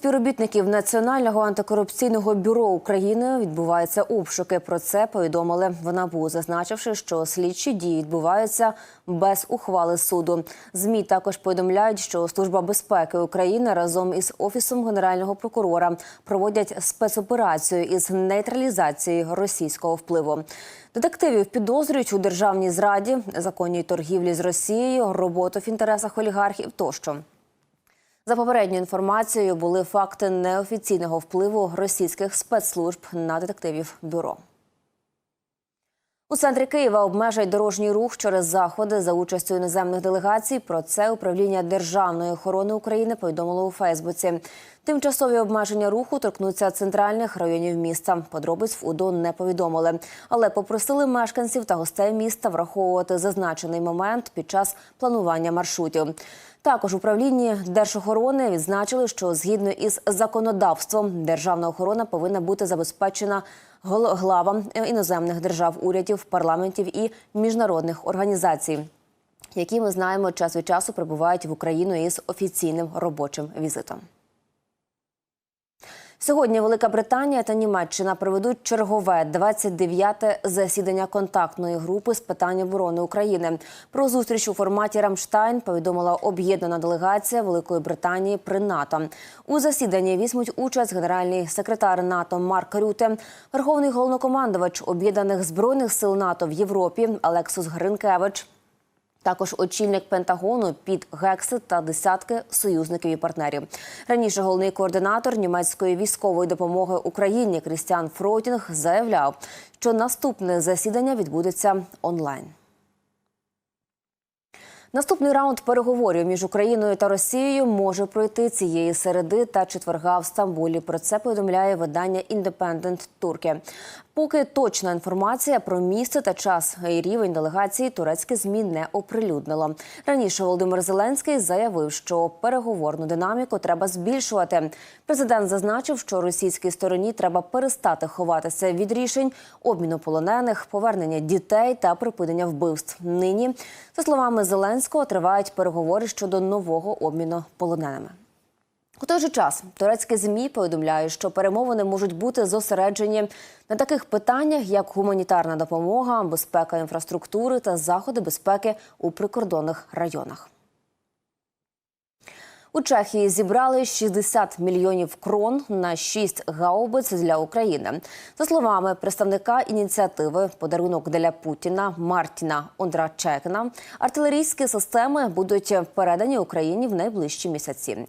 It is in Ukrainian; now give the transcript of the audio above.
Співробітників Національного антикорупційного бюро України відбуваються обшуки. Про це повідомили в НАБУ, зазначивши, що слідчі дії відбуваються без ухвали суду. Змі також повідомляють, що Служба безпеки України разом із офісом генерального прокурора проводять спецоперацію із нейтралізації російського впливу. Детективів підозрюють у державній зраді, законній торгівлі з Росією, роботу в інтересах олігархів тощо. За попередньою інформацією, були факти неофіційного впливу російських спецслужб на детективів бюро. У центрі Києва обмежать дорожній рух через заходи за участю іноземних делегацій. Про це управління Державної охорони України повідомило у Фейсбуці. Тимчасові обмеження руху торкнуться центральних районів міста. Подробиць в УДО не повідомили, але попросили мешканців та гостей міста враховувати зазначений момент під час планування маршрутів. Також управлінні держохорони відзначили, що згідно із законодавством державна охорона повинна бути забезпечена главам іноземних держав, урядів, парламентів і міжнародних організацій, які ми знаємо час від часу прибувають в Україну із офіційним робочим візитом. Сьогодні Велика Британія та Німеччина проведуть чергове 29-те засідання контактної групи з питань оборони України. Про зустріч у форматі Рамштайн повідомила об'єднана делегація Великої Британії при НАТО. У засіданні візьмуть участь генеральний секретар НАТО Марк Рюте, верховний головнокомандувач об'єднаних збройних сил НАТО в Європі Алексус Гринкевич. Також очільник Пентагону під гекси та десятки союзників і партнерів. Раніше головний координатор німецької військової допомоги Україні Крістіан Фротінг заявляв, що наступне засідання відбудеться онлайн. Наступний раунд переговорів між Україною та Росією може пройти цієї середи та четверга в Стамбулі. Про це повідомляє видання Independent Turkey. Поки точна інформація про місце та час і рівень делегації турецьке змі не оприлюднило. Раніше Володимир Зеленський заявив, що переговорну динаміку треба збільшувати. Президент зазначив, що російській стороні треба перестати ховатися від рішень обміну полонених, повернення дітей та припинення вбивств. Нині, за словами Зеленського, тривають переговори щодо нового обміну полоненими. У той же час турецькі змі повідомляють, що перемовини можуть бути зосереджені на таких питаннях, як гуманітарна допомога, безпека інфраструктури та заходи безпеки у прикордонних районах. У Чехії зібрали 60 мільйонів крон на 6 гаубиць для України. За словами представника ініціативи Подарунок для Путіна Мартіна Ондрачекна, артилерійські системи будуть передані Україні в найближчі місяці.